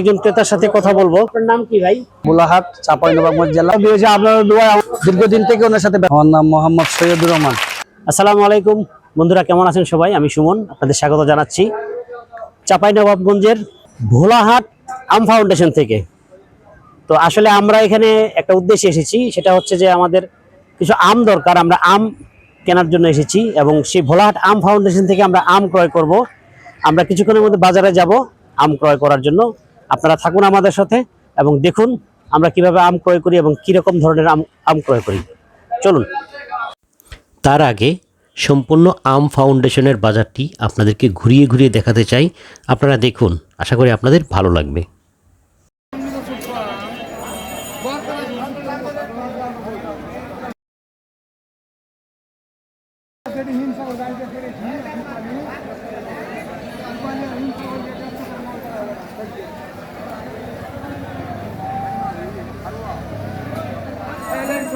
একজন ক্রেতার সাথে কথা বলব। আপনার নাম কি ভাই? বোলাহাট চাঁপাইনবাবগঞ্জ জেলা বিয়েছে আপনার দোয়া দীর্ঘদিন থেকে ওনার সাথে আমার নাম মোহাম্মদ সৈয়দুর রহমান। আসসালামু আলাইকুম। বন্ধুরা কেমন আছেন সবাই? আমি সুমন আপনাদের স্বাগত জানাচ্ছি চাঁপাইনবাবগঞ্জের ভোলাহাট আম ফাউন্ডেশন থেকে। তো আসলে আমরা এখানে একটা উদ্দেশ্যে এসেছি সেটা হচ্ছে যে আমাদের কিছু আম দরকার আমরা আম কেনার জন্য এসেছি এবং সেই ভোলাহাট আম ফাউন্ডেশন থেকে আমরা আম ক্রয় করব। আমরা কিছুক্ষণের মধ্যে বাজারে যাব আম ক্রয় করার জন্য। আপনারা থাকুন আমাদের সাথে এবং দেখুন আমরা কীভাবে আম ক্রয় করি এবং কীরকম ধরনের আম আম ক্রয় করি। চলুন। তার আগে সম্পূর্ণ আম ফাউন্ডেশনের বাজারটি আপনাদেরকে ঘুরিয়ে ঘুরিয়ে দেখাতে চাই। আপনারা দেখুন, আশা করি আপনাদের ভালো লাগবে।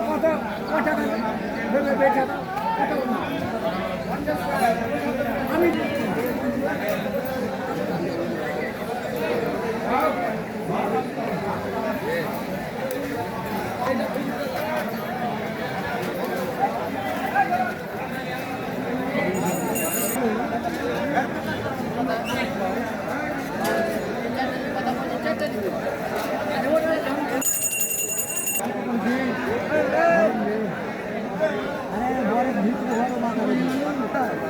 কত কত টাকা 大了。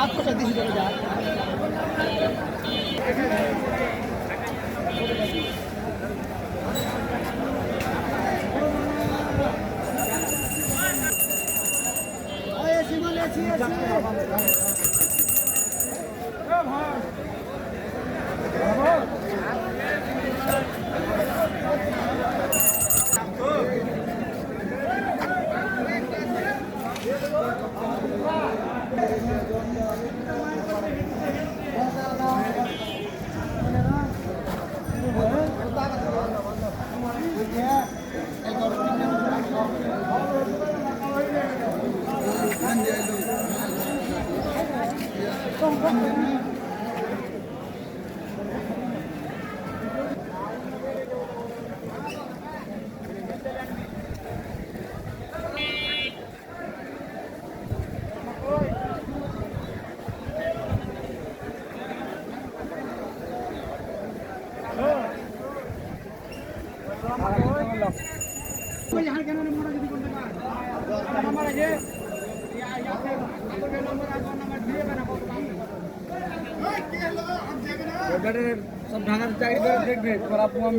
দাঁত কটা দিয়েছি সব ঢাকার চাকরি করে দেখবে তোমার আপু আমি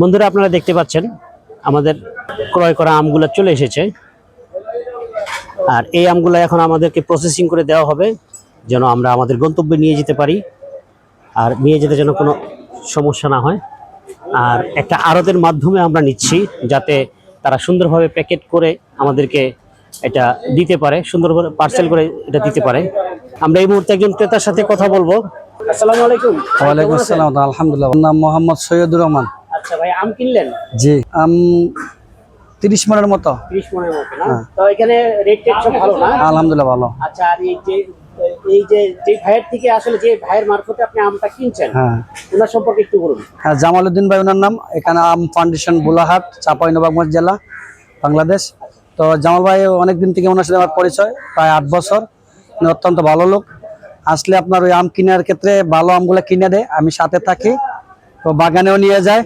বন্ধুরা, আপনারা দেখতে পাচ্ছেন, আমাদের ক্রয় করা আমগুলো চলে এসেছে। আর এই আমগুলো এখন আমাদেরকে প্রসেসিং করে দেওয়া হবে, যেন আমরা আমাদের গন্তব্যে নিয়ে যেতে পারি, আর নিয়ে যেতে যেন কোনো সমস্যা না হয়। আর একটা আড়তের মাধ্যমে আমরা নিচ্ছি, যাতে তারা সুন্দরভাবে প্যাকেট করে আমাদেরকে এটা দিতে পারে, সুন্দরভাবে পার্সেল করে এটা দিতে পারে। আমরা এই মুহূর্তে একজন ক্রেতার সাথে কথা বলব। আসসালামু আলাইকুম। ওয়ালাইকুম আসসালাম আলহামদুলিল্লাহ। নাম মোহাম্মদ সৈয়দুর রহমান। আচ্ছা ভাই আম কিনলেন? জি আম তিরিশ মনের মতো। ত্রিশ মনের মতো না? হ্যাঁ। তো এখানে রেট টেট সব ভালো না? আলহামদুলিল্লাহ ভালো। আচ্ছা আর এই যে এই যে যে ভাইয়ের থেকে আসলে যে ভাইয়ের মারফতে আপনি আমটা কিনছেন হ্যাঁ। ওনার সম্পর্কে একটু বলুন। হ্যাঁ জামালউদ্দিন ভাই ওনার নাম। এখানে আম ফাউন্ডেশন বোলাহাট চাঁপাইনবাবগঞ্জ জেলা বাংলাদেশ। তো জামাল ভাই অনেকদিন থেকে ওনার সাথে আমার পরিচয় প্রায় আট বছর। উনি অত্যন্ত ভালো লোক। আসলে আপনার ওই আম কেনার ক্ষেত্রে ভালো আমগুলো কিনে দেয়, আমি সাথে থাকি। তো বাগানেও নিয়ে যায়।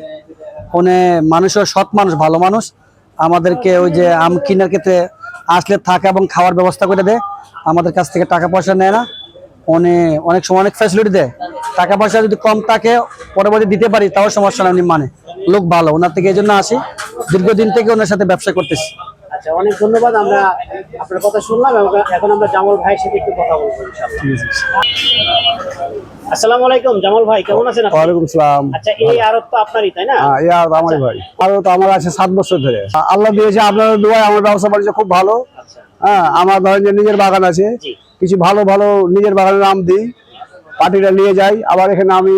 উনি মানুষও সৎ মানুষ, ভালো মানুষ। আমাদেরকে ওই যে আম কেনার ক্ষেত্রে আসলে থাকা এবং খাওয়ার ব্যবস্থা করে দেয়। আমাদের কাছ থেকে টাকা পয়সা নেয় না। উনি অনেক সময় অনেক ফ্যাসিলিটি দেয়। টাকা পয়সা যদি কম থাকে, পরবর্তী দিতে পারি, তাও সমস্যা নেই মানে। লোক ভালো, ওনার থেকে এই জন্য আসি। দীর্ঘদিন থেকে ওনার সাথে ব্যবসা করতেছি। আচ্ছা অনেক ধন্যবাদ। আমরা আপনার কথা শুনলাম এবং এখন আমরা জামাল ভাইয়ের সাথে একটু কথা বলব আসসালামু আলাইকুম জামাল ভাই কেমন আছেন সালাম। আচ্ছা এই আরব তো আপনারই তাই না? হ্যাঁ, ইয়া আমার ভাই। আরও তো আমার আছে বছর ধরে। আল্লাহ দিয়েছে আপনাদের দোয়ায় আমার ব্যবসা বাণিজ্য খুব ভালো। আচ্ছা। হ্যাঁ আমার ধরেন যে নিজের বাগান আছে কিছু ভালো ভালো নিজের বাগানের আম দিই। পার্টিটা নিয়ে যাই আবার এখানে আমি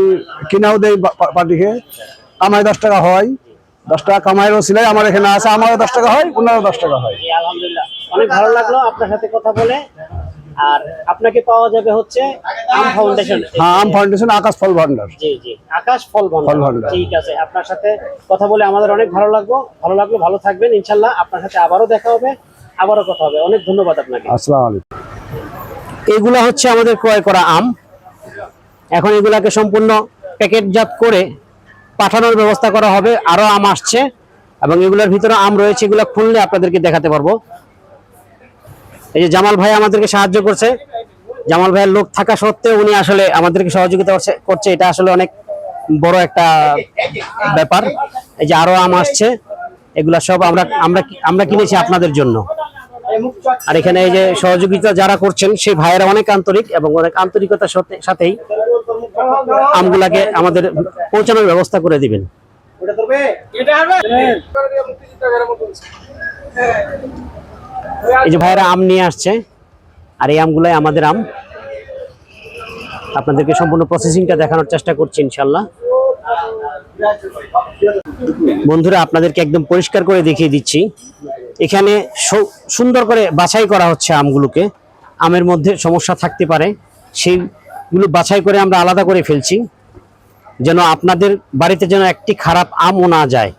কিনাও দেই পার্টিকে। কামাই দশ টাকা হয়। দশ টাকা কামাইয়েরও সিলাই আমার এখানে আছে আমারও দশ টাকা হয় ওনারও দশ টাকা হয়। আলহামদুলিল্লাহ। অনেক ভালো লাগল আপনার সাথে কথা বলে। আর আপনাকে পাওয়া যাবে হচ্ছে আম ফাউন্ডেশন হ্যাঁ আম ফাউন্ডেশন আকাশ ফল ভান্ডার। জি জি আকাশ ফল ভান্ডার। ঠিক আছে আপনার সাথে কথা বলে আমাদের অনেক ভালো লাগল। ভালো লাগল ভালো থাকবেন ইনশাল্লাহ আপনার সাথে আবারও দেখা হবে আবারও কথা হবে। অনেক ধন্যবাদ আপনাকে। আসসালামু আলাইকুম। এগুলা হচ্ছে আমাদের ক্রয় করা আম। এখন এগুলাকে সম্পূর্ণ প্যাকেটজাত করে পাঠানোর ব্যবস্থা করা হবে, আরও আম আসছে, এবং এগুলোর ভিতরে আম রয়েছে, এগুলো খুললে আপনাদেরকে দেখাতে পারব। এই যে জামাল ভাই আমাদেরকে সাহায্য করছে। জামাল ভাইয়ের লোক থাকা সত্ত্বেও উনি আসলে আমাদেরকে সহযোগিতা করছে- এটা আসলে অনেক বড় একটা ব্যাপার। এই যে আরও আম আসছে, এগুলা সব আমরা আমরা আমরা কিনেছি আপনাদের জন্য। আর এখানে এই যে সহযোগিতা যারা করছেন, সেই ভাইয়েরা অনেক আন্তরিক এবং অনেক আন্তরিকতার সাথে- সাথেই আমগুলাকে আমাদের পৌঁছানোর ব্যবস্থা করে দিবেন। এই যে ভাইয়েরা আম নিয়ে আসছে, আর এই আমগুলাই আমাদের আম। আপনাদেরকে সম্পূর্ণ প্রসেসিংটা দেখানোর চেষ্টা করছি ইনশাল্লাহ বন্ধুরা, আপনাদেরকে একদম পরিষ্কার করে দেখিয়ে দিচ্ছি। এখানে সুন্দর করে বাছাই করা হচ্ছে আমগুলোকে। আমের মধ্যে সমস্যা থাকতে পারে। সেইগুলো বাছাই করে আমরা আলাদা করে ফেলছি, যেন আপনাদের বাড়িতে যেন একটি খারাপ আমও না যায়।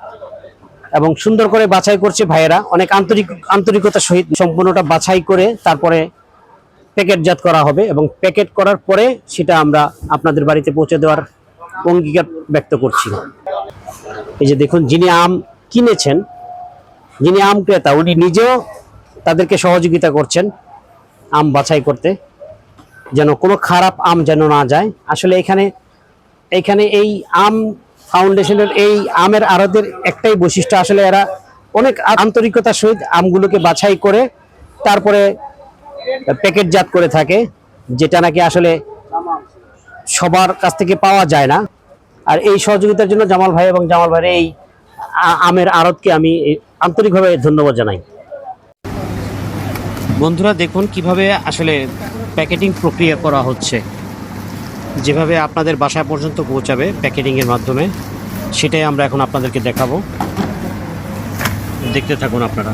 এবং সুন্দর করে বাছাই করছে ভাইয়েরা। অনেক আন্তরিক আন্তরিকতা সহিত সম্পূর্ণটা বাছাই করে তারপরে প্যাকেটজাত করা হবে এবং প্যাকেট করার পরে সেটা আমরা আপনাদের বাড়িতে পৌঁছে দেওয়ার অঙ্গীকার ব্যক্ত করছি। এই যে দেখুন, যিনি আম কিনেছেন, যিনি আম ক্রেতা, উনি নিজেও তাদেরকে সহযোগিতা করছেন আম বাছাই করতে, যেন কোনো খারাপ আম যেন না যায়। আসলে এখানে এখানে এই আম ফাউন্ডেশনের এই আমের আড়তের একটাই বৈশিষ্ট্য, আসলে এরা অনেক আন্তরিকতার সহিত আমগুলোকে বাছাই করে, তারপরে প্যাকেটজাত করে থাকে, যেটা নাকি আসলে সবার কাছ থেকে পাওয়া যায় না। আর এই সহযোগিতার জন্য জামাল ভাই এবং জামাল ভাইয়ের এই আমের আড়তকে আমি আন্তরিকভাবে ধন্যবাদ জানাই। বন্ধুরা, দেখুন কীভাবে আসলে প্যাকেটিং প্রক্রিয়া করা হচ্ছে। যেভাবে আপনাদের বাসা পর্যন্ত পৌঁছাবে প্যাকেটিংয়ের মাধ্যমে, সেটাই আমরা এখন আপনাদেরকে দেখাবো। দেখতে থাকুন আপনারা।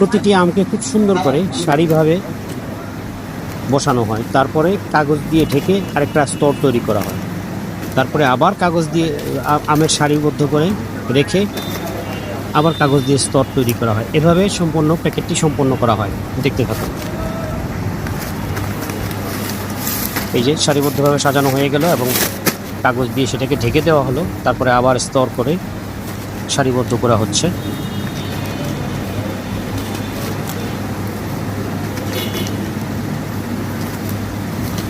প্রতিটি আমকে খুব সুন্দর করে সারিভাবে বসানো হয়। তারপরে কাগজ দিয়ে ঢেকে আরেকটা স্তর তৈরি করা হয়। তারপরে আবার কাগজ দিয়ে আমের সারিবদ্ধ করে রেখে আবার কাগজ দিয়ে স্তর তৈরি করা হয়। এভাবে সম্পূর্ণ প্যাকেটটি সম্পন্ন করা হয়। দেখতে থাকুন। এই যে সারিবদ্ধভাবে সাজানো হয়ে গেল এবং কাগজ দিয়ে সেটাকে ঢেকে দেওয়া হলো। তারপরে আবার স্তর করে সারিবদ্ধ করা হচ্ছে।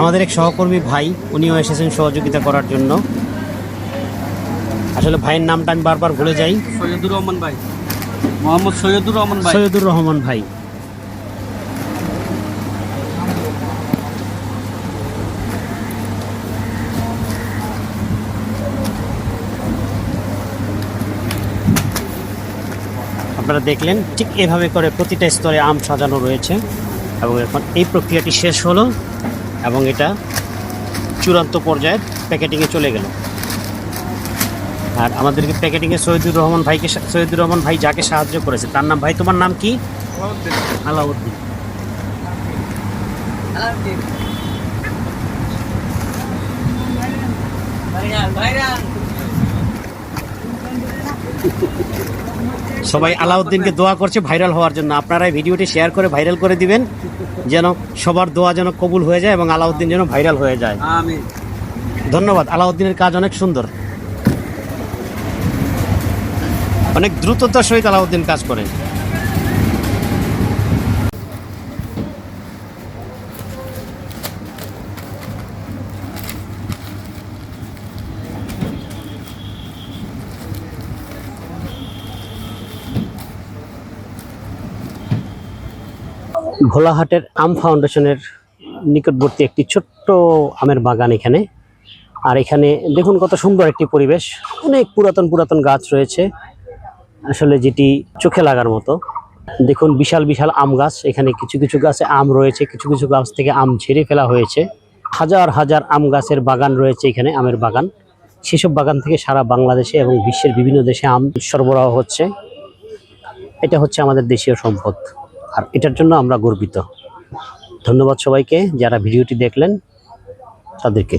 আমাদের এক সহকর্মী ভাই উনিও এসেছেন সহযোগিতা করার জন্য। আসলে ভাইয়ের নামটা আমি বারবার ভুলে যাই। সৈয়দুর রহমান ভাই। মোহাম্মদ সৈয়দুর রহমান ভাই। সৈয়দুর রহমান ভাই। আপনারা দেখলেন ঠিক এভাবে করে প্রতিটা স্তরে আম সাজানো রয়েছে। এবং এখন এই প্রক্রিয়াটি শেষ হলো। এবং এটা চূড়ান্ত পর্যায়ের প্যাকেটিংয়ে চলে গেল। আর আমাদেরকে প্যাকেটিংয়ে সৈয়দুর রহমান ভাইকে সৈয়দুর রহমান ভাই যাকে সাহায্য করেছে, তার নাম ভাই, তোমার নাম কি? আলাউদ্দিন। সবাই আলাউদ্দিনকে দোয়া করছে ভাইরাল হওয়ার জন্য। আপনারা এই ভিডিওটি শেয়ার করে ভাইরাল করে দিবেন যেন সবার দোয়া যেন কবুল হয়ে যায় এবং আলাউদ্দিন যেন ভাইরাল হয়ে যায়। ধন্যবাদ। আলাউদ্দিনের কাজ অনেক সুন্দর। অনেক দ্রুততার সহিত আলাউদ্দিন কাজ করে। ভোলাহাটের আম ফাউন্ডেশনের নিকটবর্তী একটি ছোট্ট আমের বাগান এখানে। আর এখানে দেখুন কত সুন্দর একটি পরিবেশ। অনেক পুরাতন পুরাতন গাছ রয়েছে, আসলে যেটি চোখে লাগার মতো। দেখুন বিশাল বিশাল আম গাছ, এখানে কিছু কিছু গাছে আম রয়েছে, কিছু কিছু গাছ থেকে আম ছেড়ে ফেলা হয়েছে। হাজার হাজার আম গাছের বাগান রয়েছে এখানে, আমের বাগান। সেসব বাগান থেকে সারা বাংলাদেশে এবং বিশ্বের বিভিন্ন দেশে আম সরবরাহ হচ্ছে। এটা হচ্ছে আমাদের দেশীয় সম্পদ। আর এটার জন্য আমরা গর্বিত। ধন্যবাদ সবাইকে যারা ভিডিওটি দেখলেন তাদেরকে।